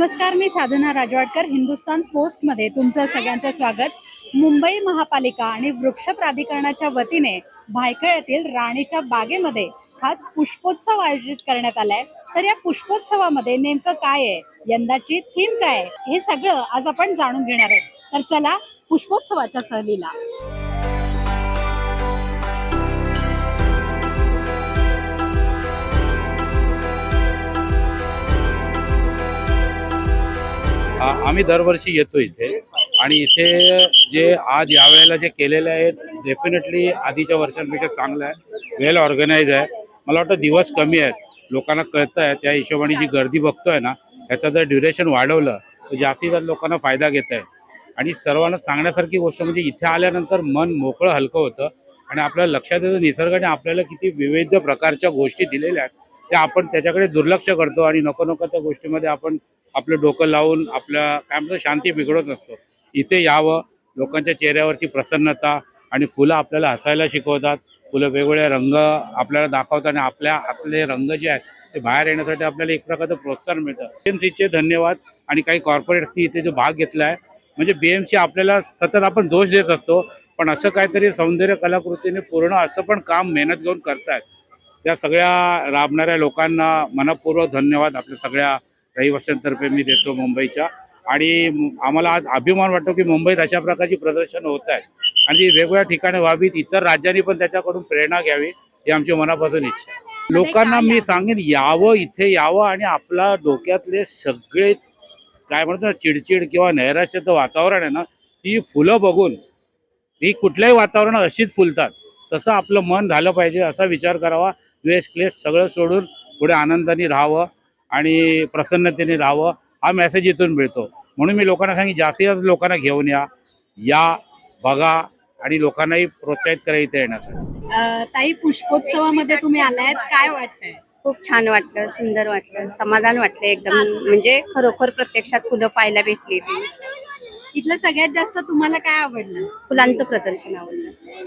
नमस्कार मी साधना राजवाडकर हिंदुस्तान पोस्टमध्ये तुमचं सगळ्यांचं स्वागत. मुंबई महापालिका आणि वृक्ष प्राधिकरणाच्या वतीने भायखळ येथील राणीच्या बागेमध्ये खास पुष्पोत्सव आयोजित करण्यात आलाय. तर या पुष्पोत्सवामध्ये नेमकं काय आहे? यंदाची थीम काय आहे? हे सगळं आज आपण जाणून घेणार आहोत. तर चला पुष्पोत्सवाच्या सहलीला. आम्ही दरवर्षी येतो इथे. आणि इथे जे आज यावेळेला जे केलेलं आहे डेफिनेटली आधीच्या वर्षांपेक्षा चांगलं आहे. वेल ऑर्गनाईज आहे. मला वाटतं दिवस कमी आहेत. लोकांना कळतं आहे त्या हिशोबाने जी गर्दी बघतोय ना ह्याचं जर ड्युरेशन वाढवलं तर जास्तीत जास्त लोकांना फायदा घेत आहे आणि सर्वांना सांगण्यासारखी गोष्ट म्हणजे इथे आल्यानंतर मन मोकळं हलकं होतं. आणि आपल्याला लक्षात येतं निसर्गाने आपल्याला किती विविध प्रकारच्या गोष्टी दिलेल्या आहेत त्या आपण त्याच्याकडे दुर्लक्ष करतो. आणि नको नको त्या गोष्टीमध्ये आपण आपलं डोकं लावून आपल्या काय म्हणतो शांती बिघडत असतो. इथे यावं लोकांच्या चेहऱ्यावरची प्रसन्नता आणि फुलं आपल्याला हसायला शिकवतात. फुलं वेगवेगळे रंग आपल्याला दाखवतात आणि आपल्या आतले रंग जे आहेत ते बाहेर येण्यासाठी आपल्याला एक प्रकारचं प्रोत्साहन मिळतं. बीएमसीचे धन्यवाद आणि काही कॉर्पोरेट्सनी इथे जो भाग घेतला आहे म्हणजे बीएमसी आपल्याला सतत आपण दोष देत असतो पण असं काहीतरी सौंदर्य कलाकृतीने पूर्ण असं पण काम मेहनत घेऊन करतायत. त्या सगळ्या राबणाऱ्या लोकांना मनपूर्वक धन्यवाद आपल्या सगळ्या रहिवाशांतर्फे मी देतो मुंबईच्या. आणि आम्हाला आज अभिमान वाटतो की मुंबईत अशा प्रकारची प्रदर्शनं होत आहेत. आणि ती वेगवेगळ्या ठिकाणी व्हावीत इतर राज्यांनी पण त्याच्याकडून प्रेरणा घ्यावी ही आमची मनापासून इच्छा लोकांना मी सांगेन यावं इथे यावं आणि आपला डोक्यातले सगळे काय म्हणतो ना चिडचिड किंवा नैराश्याचं वातावरण आहे ना ती फुलं बघून ही कुठल्याही वातावरणात अशीच फुलतात. तसं आपलं मन झालं पाहिजे असा विचार करावा. द्वेष क्लेश सगळं सोडून पुढे आनंदाने राहावं. आणि प्रसन्नतेने राहावं हा मेसेज इथून मिळतो. म्हणून मी लोकांना सांगेन जास्तीत जास्त लोकांना घेऊन या. या बघा आणि लोकांनाही प्रोत्साहित करा इथे येण्यासाठी. अं, ताई पुष्पोत्सवामध्ये तुम्ही आलायत. काय वाटतंय? खूप छान वाटलं सुंदर वाटलं समाधान वाटलं एकदम. म्हणजे खरोखर प्रत्यक्षात फुलं पाहायला भेटली ती. इथलं सगळ्यात जास्त तुम्हाला काय आवडलं? फुलांचं प्रदर्शन आवडलं.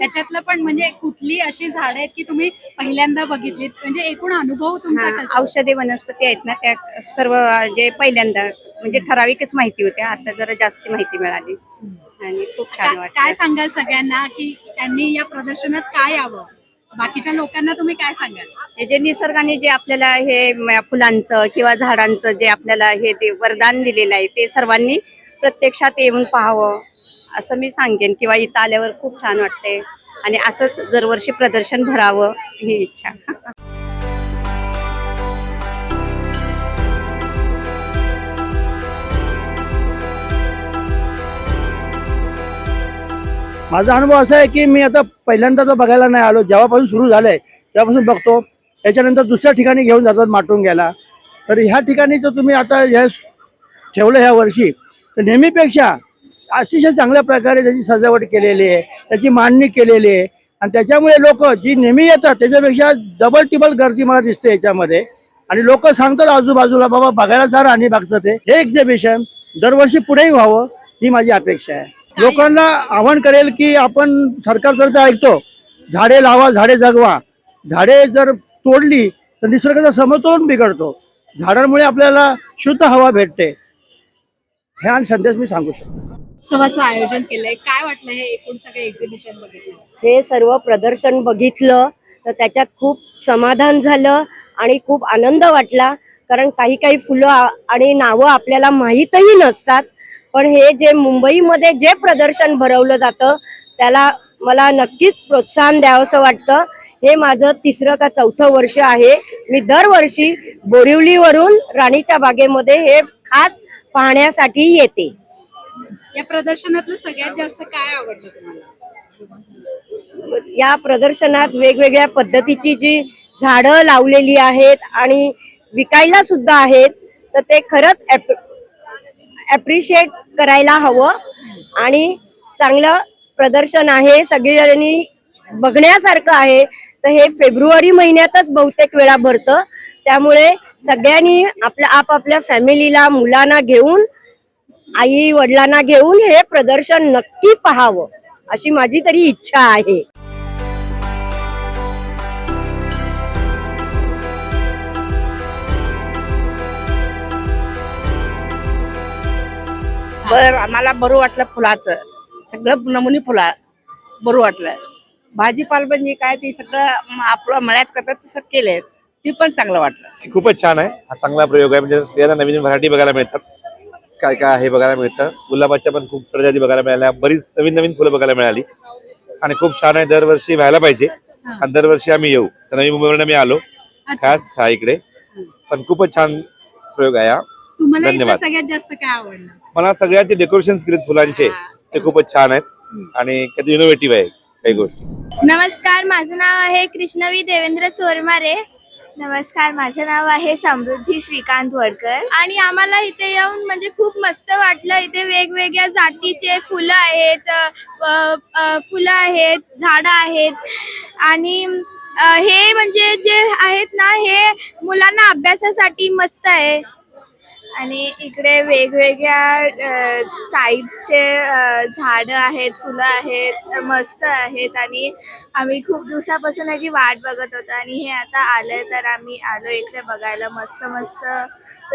त्याच्यातलं पण म्हणजे कुठली अशी झाडं आहेत की तुम्ही पहिल्यांदा बघितलीत? म्हणजे एकूण अनुभव तुमचा कसा? औषधी वनस्पती आहेत ना त्या सर्व जे पहिल्यांदा म्हणजे ठराविकच माहिती होत्या आता जरा जास्ती माहिती मिळाली. आणि खूप छान का- काय वाटलं. सांगाल सगळ्यांना की त्यांनी या प्रदर्शनात काय यावं? बाकीच्या लोकांना तुम्ही काय सांगाल? हे जे निसर्गाने जे आपल्याला हे म- फुलांचं किंवा झाडांचं जे आपल्याला हे ते वरदान दिलेलं आहे ते सर्वांनी प्रत्यक्षात येऊन पाहावं असं मी सांगेन. किंवा इथं आल्यावर खूप छान वाटते आणि असंच दरवर्षी प्रदर्शन भरावं ही इच्छा. माझा अनुभव असा आहे की मी आता पहिल्यांदा तर बघायला नाही आलो. जेव्हापासून सुरू झालंय तेव्हापासून बघतो. त्याच्यानंतर दुसऱ्या ठिकाणी घेऊन जातात माटून घ्यायला. तर ह्या ठिकाणी जर तुम्ही आता हे ठेवलं ह्या वर्षी. तर नेहमीपेक्षा अतिशय चांगल्या प्रकारे त्याची सजावट केलेली आहे त्याची मांडणी केलेली आहे. आणि त्याच्यामुळे लोक जी नेहमी येतात त्याच्यापेक्षा डबल टिबल गर्दी मला दिसते याच्यामध्ये. आणि लोक सांगतात आजूबाजूला बाबा बघायला जा राणी बागचं ते. हे एक्झिबिशन दरवर्षी पुढेही व्हावं ही माझी अपेक्षा आहे. लोकांना आवाहन करेल की आपण सरकारतर्फे ऐकतो झाडे लावा झाडे जगवा. झाडे जर तोडली तर निसर्गाचा समतोल बिघडतो. झाडांमुळे आपल्याला शुद्ध हवा भेटते. हे आणि संदेश मी सांगू शकतो. उत्सवाचं आयोजन केलंय. काय वाटलं हे एकूण सगळे एक्झिबिशन बघितलं? हे सर्व प्रदर्शन बघितलं तर त्याच्यात खूप समाधान झालं आणि खूप आनंद वाटला. कारण काही काही फुलं आणि नावं आपल्याला माहीतही नसतात. पण हे जे मुंबईमध्ये जे प्रदर्शन भरवलं जातं त्याला मला नक्कीच प्रोत्साहन द्यावंसं वाटतं. हे माझं तिसरं का चौथं वर्ष आहे. मी दरवर्षी बोरिवलीवरून राणीच्या बागेमध्ये हे खास पाहण्यासाठी येते. या प्रदर्शनातलं सगळ्यात जास्त काय आवडलं तुम्हाला? या प्रदर्शनात वेगवेगळ्या पद्धतीची जी झाडं लावलेली आहेत आणि विकायला सुद्धा आहेत तर ते खरंच ॲप्रिशिएट करायला हवं. आणि चांगलं प्रदर्शन आहे सगळ्यांनी बघण्यासारखं आहे. तर हे फेब्रुवारी महिन्यातच बहुतेक वेळा भरतं. त्यामुळे सगळ्यांनी आपल्या आपापल्या फॅमिलीला मुलांना घेऊन आई वडिलांना घेऊन हे प्रदर्शन नक्की पहावं अशी माझी तरी इच्छा आहे. बर आम्हाला बरं वाटलं फुलाचं. सगळं नमुनी फुला बरं वाटलं. भाजीपाला पण जे काय ते सगळं आपलं मळ्यात करतात तसं केलंय. ती पण चांगलं वाटलं. खूपच छान आहे. हा चांगला प्रयोग आहे. म्हणजे सगळ्यांना नवीन व्हरायटी बघायला मिळतात. काय काय आहे बघायला मिळतं. गुलाबाच्या पण खूप प्रजाती बघायला मिळाल्या. बरीच नवीन नवीन फुलं बघायला मिळाली. आणि खूप छान आहे. दरवर्षी व्हायला पाहिजे. आणि दरवर्षी आम्ही येऊ. तर नवी मुंबईवरून मी आलो. खास हा इकडे. पण खूपच छान प्रयोग आहे हा. तुम्हाला इथलं धन्यवाद. सगळ्यात जास्त काय आवडलं? मला सगळ्यांचे डेकोरेशन केलेत फुलांचे. ते खूपच छान आहेत. आणि कधी इनोव्हेटिव्ह आहे. काही गोष्टी. नमस्कार माझं नाव आहे कृष्णवी देवेंद्र चोरमारे. नमस्कार माझं नाव आहे समृद्धी श्रीकांत वडकर. आणि आम्हाला इथे येऊन म्हणजे खूप मस्त वाटलं. इथे वेगवेगळ्या जातीचे फुलं आहेत फुलं आहेत झाडं आहेत. आणि हे म्हणजे जे आहेत ना हे मुलांना अभ्यासासाठी मस्त आहे. आणि इकडे वेगवेगळ्या टाईप्सचे झाडं आहेत फुलं आहेत मस्त आहेत आणि आम्ही खूप दिवसापासून याची वाट बघत होतो आणि हे आता आलंय तर आम्ही आलो इकडे बघायला. मस्त मस्त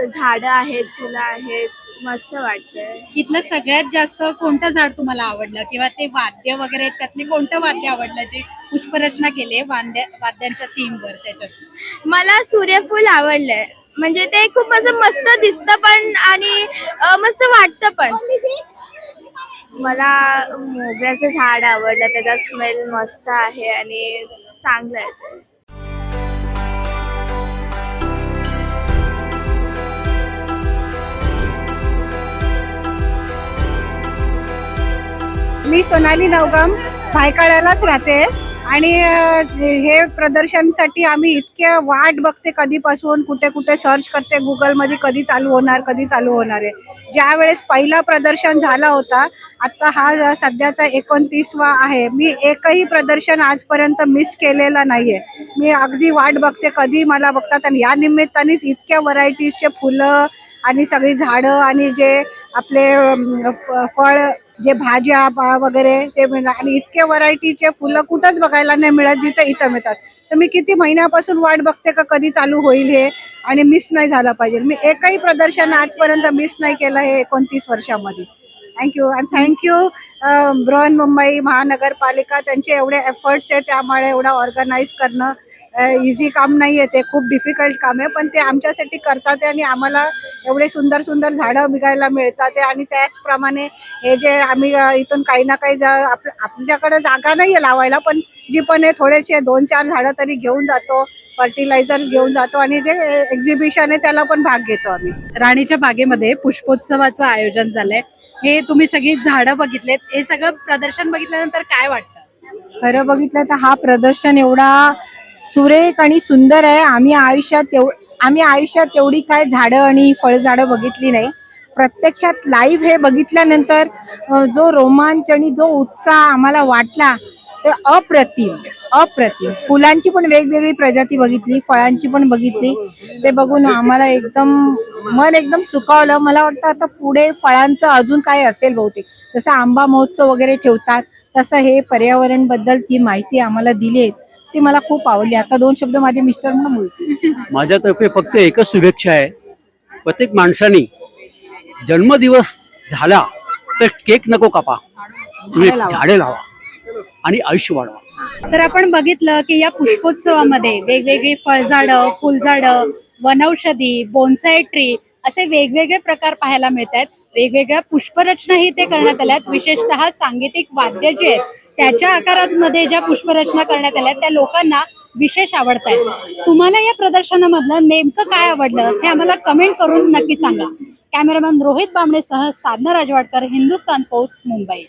झाडं आहेत फुलं आहेत मस्त वाटतंय. इथलं सगळ्यात जास्त कोणतं झाड तुम्हाला आवडलं? किंवा ते वाद्य वगैरे आहेत, त्यातले कोणतं वाद्य आवडलं जे पुष्परचना केली वाद्य वाद्यांच्या थीमवर त्याच्यात? मला सूर्यफूल आवडलंय. म्हणजे ते खूप असं मस्त दिसतं पण आणि मस्त वाटतं पण. मला मोगऱ्याचं झाड आवडलं त्याचा स्मेल मस्त आहे आणि चांगलं आहे ते. मी सोनाली नवगम भायखळ्यालाच राहते. आणि हे प्रदर्शनसाठी आम्ही इतक्या वाट बघते कधीपासून कुठे कुठे सर्च करते गुगलमध्ये कधी चालू होणार कधी चालू होणार आहे. ज्या वेळेस पहिला प्रदर्शन झाला होता आत्ता हा सध्याचा एकोणतीसवा आहे. मी एकही प्रदर्शन आजपर्यंत मिस केलेला नाही आहे मी अगदी वाट बघते कधी मला बघतात आणि या निमित्तानेच इतक्या व्हरायटीजचे फुलं आणि सगळी झाडं आणि जे आपले फ- फळ जे भाज्या पा वगैरे ते मिळणार. आणि इतके व्हरायटीचे फुलं कुठंच बघायला नाही मिळत जिथे इथं मिळतात. तर मी किती महिन्यापासून वाट बघते का कधी चालू होईल हे आणि मिस नाही झालं पाहिजे. मी एकही प्रदर्शन आजपर्यंत मिस नाही केलं हे एकोणतीस वर्षामध्ये. Thank you and thank you Brihanmumbai Mahanagarpalika त्यांचे एवढे एफर्ट्स आहे त्यामुळे एवढं ऑर्गनाईज करणं इझी काम नाही आहे ते खूप डिफिकल्ट काम आहे. पण ते आमच्यासाठी करतात आणि आम्हाला एवढे सुंदर सुंदर झाडं बघायला मिळतात आहे. आणि त्याचप्रमाणे हे जे आम्ही इथून काही ना काही जा आप आपल्याकडे जागा नाही आहे लावायला पण जी पण आहे थोडेसे दोन चार झाडं तरी घेऊन जातो फर्टिलायझर्स घेऊन जातो आणि जे एक्झिबिशन आहे त्याला पण भाग घेतो आम्ही. राणीच्या बागेमध्ये पुष्पोत्सवाचं आयोजन झालंय. हे तुम्ही सगळी झाडं बघितलेत हे सगळं प्रदर्शन बघितल्यानंतर काय वाटतं? खरं बघितलं तर हा प्रदर्शन एवढा सुरेख आणि सुंदर आहे. आम्ही आयुष्यात तेव आम्ही आयुष्यात तेवढी काय झाडं आणि फळझाडं बघितली नाही. प्रत्यक्षात लाईव्ह हे बघितल्यानंतर जो रोमांच आणि जो उत्साह आम्हाला वाटला ते अप्रतिम अप्रतिम. फुलांची पण वेगवेगळी प्रजाती बघितली फळांची पण बघितली. ते बघून आम्हाला एकदम मन एकदम सुकावलं. मला वाटतं आता पुढे फळांचं अजून काय असेल बहुतेक. जसं आंबा महोत्सव वगैरे ठेवतात तसं हे पर्यावरणबद्दल जी माहिती आम्हाला दिली आहे ती मला खूप आवडली. आता दोन शब्द माझे मिस्टर म्हणून बोलतील माझ्यातर्फे फक्त एकच शुभेच्छा आहे. प्रत्येक माणसाने जन्मदिवस झाला तर केक नको कापा. झाडे लावा. आणि आयुष्य वाढवा. तर आपण बघितलं की या पुष्पोत्सवामध्ये वेगवेगळी फळझाडं फुलझाडं वनौषधी बोन्साय ट्री असे वेगवेगळे प्रकार पाहायला मिळत आहेत वेगवेगळ्या पुष्परचनाही इथे करण्यात आल्यात. विशेषतः सांगीतिक वाद्य जे आहेत त्याच्या आकारामध्ये ज्या पुष्परचना करण्यात आल्या त्या लोकांना विशेष आवडत आहेत तुम्हाला या प्रदर्शनामधलं नेमकं काय आवडलं हे आम्हाला कमेंट करून नक्की सांगा. कॅमेरामॅन रोहित बांबळेसह साधना राजवाडकर हिंदुस्तान पोस्ट मुंबई.